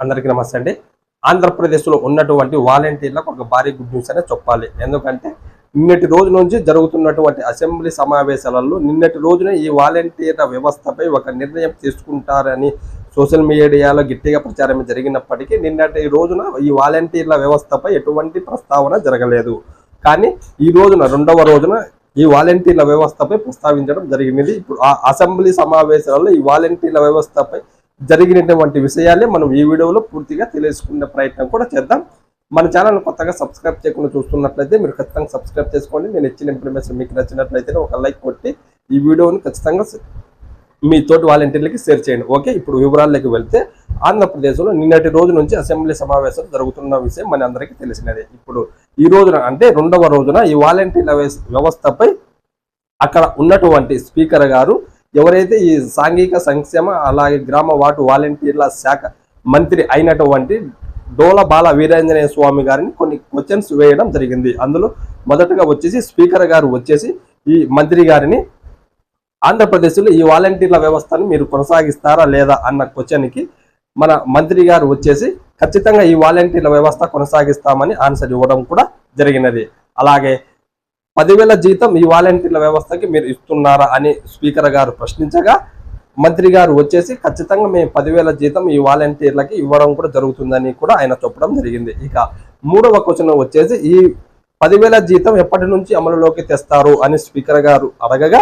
అందరికీ నమస్తే అండి. ఆంధ్రప్రదేశ్లో ఉన్నటువంటి వాలంటీర్లకు ఒక భారీ గుడ్ న్యూస్ అనే చెప్పాలి. ఎందుకంటే నిన్నటి రోజు నుంచి జరుగుతున్నటువంటి అసెంబ్లీ సమావేశాలలో నిన్నటి రోజున ఈ వాలంటీర్ల వ్యవస్థపై ఒక నిర్ణయం తీసుకుంటారని సోషల్ మీడియాలో గట్టిగా ప్రచారం జరిగినప్పటికీ నిన్నటి రోజున ఈ వాలంటీర్ల వ్యవస్థపై ఎటువంటి ప్రస్తావన జరగలేదు. కానీ ఈ రోజున రెండవ రోజున ఈ వాలంటీర్ల వ్యవస్థపై ప్రస్తావించడం జరిగినది. ఇప్పుడు ఆ అసెంబ్లీ సమావేశాలలో ఈ వాలంటీర్ల వ్యవస్థపై జరిగినటువంటి విషయాలే మనం ఈ వీడియోలో పూర్తిగా తెలుసుకునే ప్రయత్నం కూడా చేద్దాం. మన ఛానల్ కొత్తగా సబ్స్క్రైబ్ చేయకుండా చూస్తున్నట్లయితే మీరు ఖచ్చితంగా సబ్స్క్రైబ్ చేసుకోండి. నేను ఇచ్చిన ఇన్ఫర్మేషన్ మీకు నచ్చినట్లయితే ఒక లైక్ కొట్టి ఈ వీడియోని ఖచ్చితంగా మీ తోటి వాలంటీర్లకి షేర్ చేయండి. ఓకే? ఇప్పుడు వివరాల్లోకి వెళ్తే ఆంధ్రప్రదేశ్లో నిన్నటి రోజు నుంచి అసెంబ్లీ సమావేశాలు జరుగుతున్న విషయం మన అందరికీ తెలిసినదే. ఇప్పుడు ఈ రోజున అంటే రెండవ రోజున ఈ వాలంటీర్ల వ్యవస్థపై అక్కడ ఉన్నటువంటి స్పీకర్ గారు ఎవరైతే ఈ సాంఘిక సంక్షేమ అలాగే గ్రామ వార్డు వాలంటీర్ల శాఖ మంత్రి అయినటువంటి డోల బాల వీరేంజనేయ స్వామి గారిని కొన్ని క్వశ్చన్స్ వేయడం జరిగింది. అందులో మొదటగా వచ్చేసి స్పీకర్ గారు వచ్చేసి ఈ మంత్రి గారిని ఆంధ్రప్రదేశ్లో ఈ వాలంటీర్ల వ్యవస్థను మీరు కొనసాగిస్తారా లేదా అన్న క్వశ్చన్కి మన మంత్రి గారు వచ్చేసి ఖచ్చితంగా ఈ వాలంటీర్ల వ్యవస్థ కొనసాగిస్తామని ఆన్సర్ ఇవ్వడం కూడా జరిగినది. అలాగే పదివేల జీతం ఈ వాలంటీర్ల వ్యవస్థకి మీరు ఇస్తున్నారా అని స్పీకర్ గారు ప్రశ్నించగా మంత్రి గారు వచ్చేసి ఖచ్చితంగా మేము పదివేల జీతం ఈ వాలంటీర్లకి ఇవ్వడం కూడా జరుగుతుందని కూడా ఆయన చెప్పడం జరిగింది. ఇక మూడవ క్వశ్చన్ వచ్చేసి ఈ పదివేల జీతం ఎప్పటి నుంచి అమలులోకి తెస్తారు అని స్పీకర్ గారు అడగగా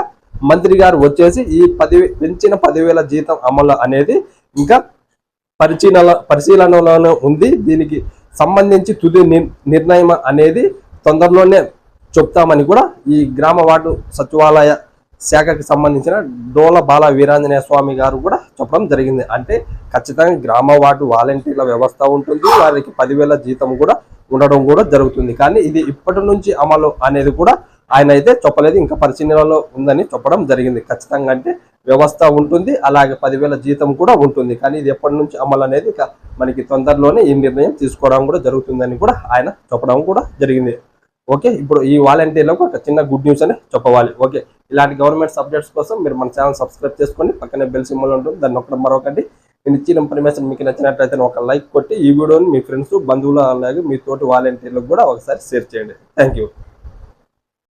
మంత్రి గారు వచ్చేసి ఈ పది పెంచిన పదివేల జీతం అమలు అనేది ఇంకా పరిశీలన పరిశీలనలోనే ఉంది. దీనికి సంబంధించి తుది నిర్ణయం అనేది తొందరలోనే చెప్తామని కూడా ఈ గ్రామ వార్డు సచివాలయ శాఖకి సంబంధించిన డోల బాల వీరాంజనేయ స్వామి గారు కూడా చెప్పడం జరిగింది. అంటే ఖచ్చితంగా గ్రామ వార్డు వాలంటీర్ల వ్యవస్థ ఉంటుంది వారికి పదివేల జీతం కూడా ఉండడం కూడా జరుగుతుంది. కానీ ఇది ఇప్పటి నుంచి అమలు అనేది కూడా ఆయన అయితే చెప్పలేదు. ఇంకా పరిశీలనలో ఉందని చెప్పడం జరిగింది. ఖచ్చితంగా అంటే వ్యవస్థ ఉంటుంది అలాగే పదివేల జీతం కూడా ఉంటుంది. కానీ ఇది ఎప్పటి నుంచి అమలు అనేది ఇక మనకి తొందరలోనే ఈ నిర్ణయం తీసుకోవడం కూడా జరుగుతుందని కూడా ఆయన చెప్పడం కూడా జరిగింది. ఓకే? ఇప్పుడు ఈ వాలంటీర్లకు ఒక చిన్న గుడ్ న్యూస్ అని చెప్పవాలి. ఓకే? ఇలాంటి గవర్నమెంట్ సబ్జెక్ట్స్ కోసం మీరు మన ఛానల్ సబ్స్క్రైబ్ చేసుకొని పక్కనే బెల్ సింబల్ ఉంటుంది. దాన్ని ఒకటి మరొకటి. నేను ఇచ్చిన ఇన్ఫర్మేషన్ మీకు నచ్చినట్లయితే ఒక లైక్ కొట్టి ఈ వీడియోని మీ ఫ్రెండ్స్ బంధువులు అలాగే మీ తోటి వాలంటీర్లకు కూడా ఒకసారి షేర్ చేయండి. Thank you.